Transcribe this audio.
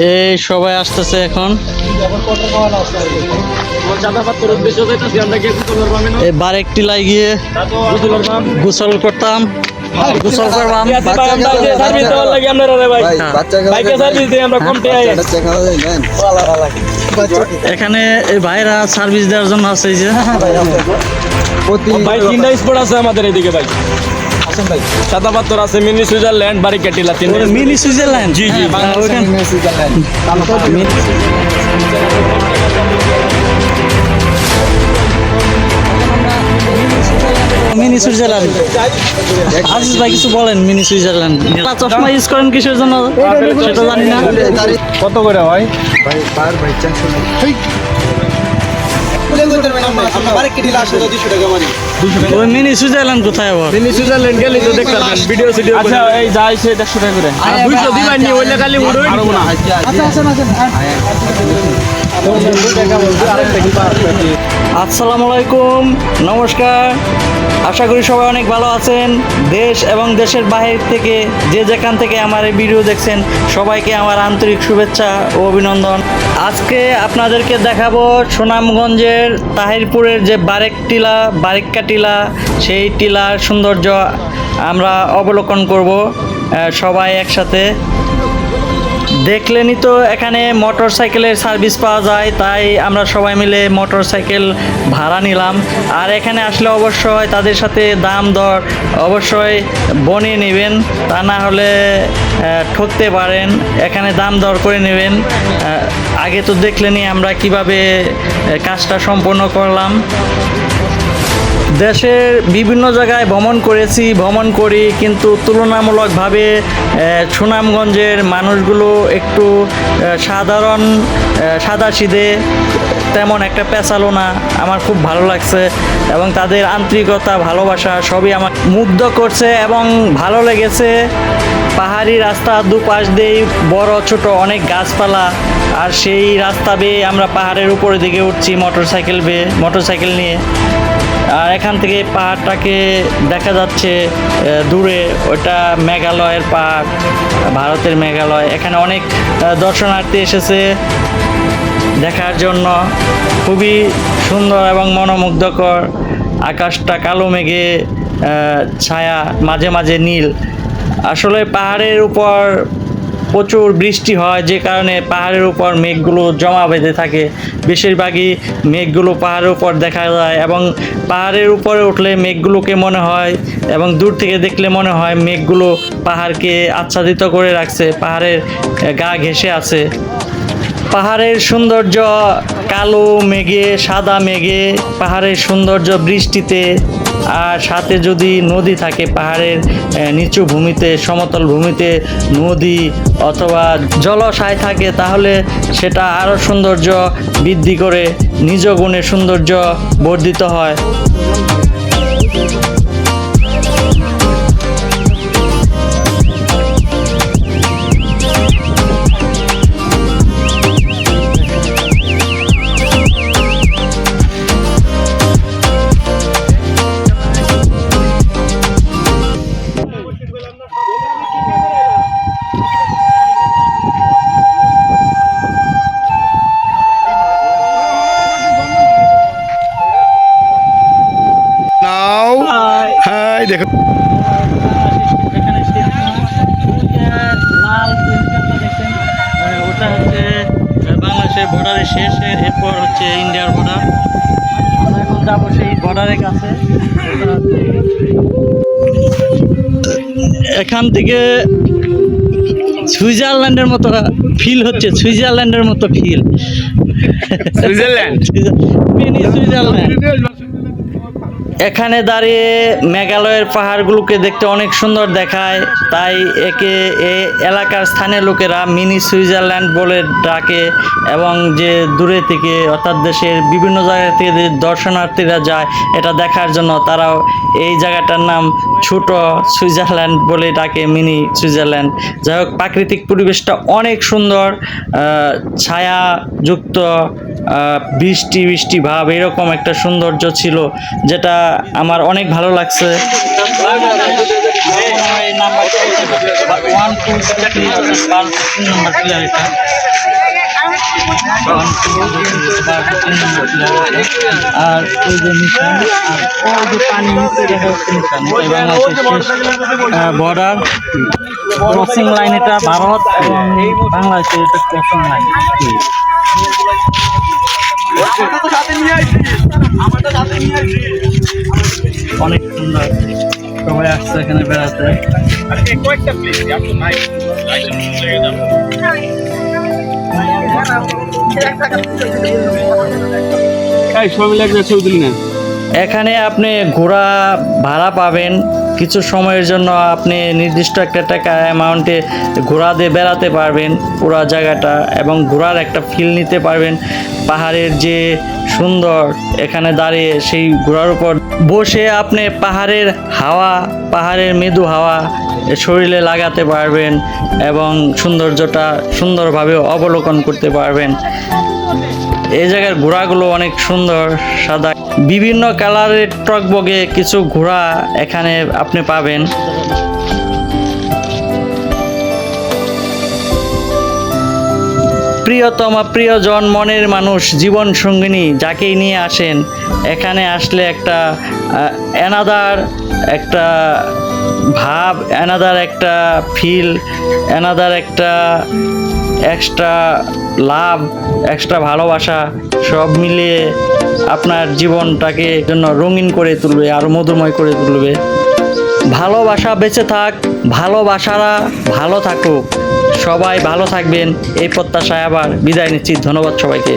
এই সবাই আসতেছে এখন। এই বারেক টিলায় গিয়ে গোসল করতাম। গোসল এখানে এই ভাইরা সার্ভিস দেওয়ার জন্য আছে যে। ভাই তিনটা স্পট আছে আমাদের এদিকে ভাই। আসেন ভাই। সাদা পাথর আছে মিনি সুইজারল্যান্ড বাড়ি কাটিলা তিনটা মিনি সুইজারল্যান্ড? জি জি ওইখানে মিনি সুইজারল্যান্ড। আজিজ ভাই কিছু বলেন মিনি সুইজারল্যান্ড চশমা ইউজ করেন কিসের জন্য? সেটা জানি না। কত করে হয়? ওই মিনি সুইজারল্যান্ড কোথায় আবার? মিনি সুইজারল্যান্ড গেলে তো দেখতে পারবেন ভিডিও সিডিও আচ্ছা এই যাই সে 150 টাকা করে। আর বুঝছ নি ওইলে খালি উড়োই পারব না আসসালামু আলাইকুম, নমস্কার। আশা করি সবাই অনেক ভালো আছেন। দেশ এবং দেশের বাহির থেকে যে যেখান থেকে আমার এই ভিডিও দেখছেন, সবাইকে আমার আন্তরিক শুভেচ্ছা ও অভিনন্দন। আজকে আপনাদেরকে দেখাবো সুনামগঞ্জের তাহিরপুরের যে বারেক টিলা বারেক্কা টিলা, সেই টিলার সৌন্দর্য আমরা অবলোকন করব সবাই একসাথে। দেখলেনই তো এখানে মোটর সাইকেলের সার্ভিস পাওয়া যায়, তাই আমরা সবাই মিলে মোটর সাইকেল ভাড়া নিলাম। আর এখানে আসলে অবশ্যই তাদের সাথে দাম দর অবশ্যই বনিয়ে নেবেন, তা না হলে ঠকতে পারেন। এখানে দাম দর করে নেবেন। আগে তো দেখলেনই আমরা কীভাবে কাজটা সম্পন্ন করলাম। দেশের বিভিন্ন জায়গায় ভ্রমণ করেছি, ভ্রমণ করি, কিন্তু তুলনামূলকভাবে সুনামগঞ্জের মানুষগুলো একটু সাধারণ সাদা সিদে, তেমন একটা পেঁচালো না। আমার খুব ভালো লাগছে এবং তাদের আন্তরিকতা, ভালোবাসা সবই আমার মুগ্ধ করছে এবং ভালো লেগেছে। পাহাড়ি রাস্তা দুপাশ দিয়েই বড়, ছোট অনেক গাছপালা। আর সেই রাস্তা বেয়ে আমরা পাহাড়ের উপরের দিকে উঠছি মোটরসাইকেল বেয়ে মোটরসাইকেল নিয়ে। আর এখান থেকে পাহাড়টাকে দেখা যাচ্ছে দূরে ওটা মেঘালয়ের পাহাড়, ভারতের মেঘালয়। এখানে অনেক দর্শনার্থী এসেছে দেখার জন্য। খুবই সুন্দর এবং মনোমুগ্ধকর। আকাশটা কালো মেঘে ছায়া, মাঝে মাঝে নীল। আসলে পাহাড়ের উপর প্রচুর বৃষ্টি হয়, যে কারণে পাহাড়ের উপর মেঘগুলো জমা বেঁধে থাকে। বেশিরভাগই মেঘগুলো পাহাড়ের উপর দেখা যায় এবং পাহাড়ের উপরে উঠলে মেঘগুলোকে মনে হয় এবং দূর থেকে দেখলে মনে হয় মেঘগুলো পাহাড়কে আচ্ছাদিত করে রাখছে, পাহাড়ের গা ঘেঁষে আছে। পাহাড়ের সৌন্দর্য কালো মেঘে, সাদা মেঘে, পাহাড়ের সৌন্দর্য বৃষ্টিতে আর সাথে যদি নদী থাকে, পাহাড়ের নিচু ভূমিতে, সমতল ভূমিতে নদী অথবা জলাশয় থাকে, তাহলে সেটা আরও সৌন্দর্য বৃদ্ধি করে, নিজ গুণে সৌন্দর্য বর্ধিত হয়। ওটা হচ্ছে বাংলাদেশের বর্ডারের শেষ এরপর হচ্ছে ইন্ডিয়ার বর্ডার আমরা এখন যাব সেই বর্ডারের কাছে এখান থেকে সুইজারল্যান্ডের মতো ফিল হচ্ছে সুইজারল্যান্ডের মতো ফিল সুইজারল্যান্ড? সুইজারল্যান্ড। এখানে দাঁড়িয়ে মেঘালয়ের পাহাড়গুলোকে দেখতে অনেক সুন্দর দেখায়। তাই একে এ এলাকার স্থানীয় লোকেরা মিনি সুইজারল্যান্ড বলে ডাকে এবং যে দূরে থেকে অর্থাৎ দেশের বিভিন্ন জায়গা থেকে যে দর্শনার্থীরা যায়, এটা দেখার জন্য তারাও এই জায়গাটার নাম ছোট সুইজারল্যান্ড বলে ডাকে মিনি সুইজারল্যান্ড। যাই হোক, প্রাকৃতিক পরিবেশটা অনেক সুন্দর ছায়াযুক্ত বৃষ্টি বৃষ্টি ভাব এরকম একটা সৌন্দর্য ছিল, যেটা আমার অনেক ভালো লাগছে আর বর্ডার ক্রসিং লাইন এটা ভারত বাংলাদেশের ক্রসিং লাইন অনেক সুন্দর সবাই আসছে এখানে বেড়াতে। এখানে আপনি ঘোড়া ভাড়া পাবেন কিছু সময়ের জন্য আপনি নির্দিষ্ট একটা টাকা অ্যামাউন্টে ঘোরা দিয়ে বেড়াতে পারবেন পুরো জায়গাটা, এবং ঘোরার একটা ফিল নিতে পারবেন। পাহাড়ের যে সুন্দর এখানে দাঁড়িয়ে সেই ঘোড়ার উপর বসে আপনি পাহাড়ের হাওয়া, পাহাড়ের মৃদু হাওয়া শরীরে লাগাতে পারবেন এবং সৌন্দর্যটা সুন্দরভাবে অবলোকন করতে পারবেন। এই জায়গার ঘোড়াগুলো অনেক সুন্দর, সাদা। বিভিন্ন কালারের টকবগে কিছু ঘোড়া এখানে আপনি পাবেন। প্রিয়তমা প্রিয়জন মনের মানুষ, জীবন সঙ্গিনী যাকেই নিয়ে আসেন, এখানে আসলে একটা এনাদার একটা ভাব এনাদার একটা ফিল এনাদার একটা এক্সট্রা লাভ এক্সট্রা ভালোবাসা, সব মিলিয়ে আপনার জীবনটাকে জন্য রঙিন করে তুলবে আরও মধুময় করে তুলবে। ভালোবাসা বেঁচে থাক, ভালোবাসারা ভালো থাকুক। সবাই ভালো থাকবেন, এই প্রত্যাশায় আবার বিদায় নিচ্ছি। ধন্যবাদ সবাইকে।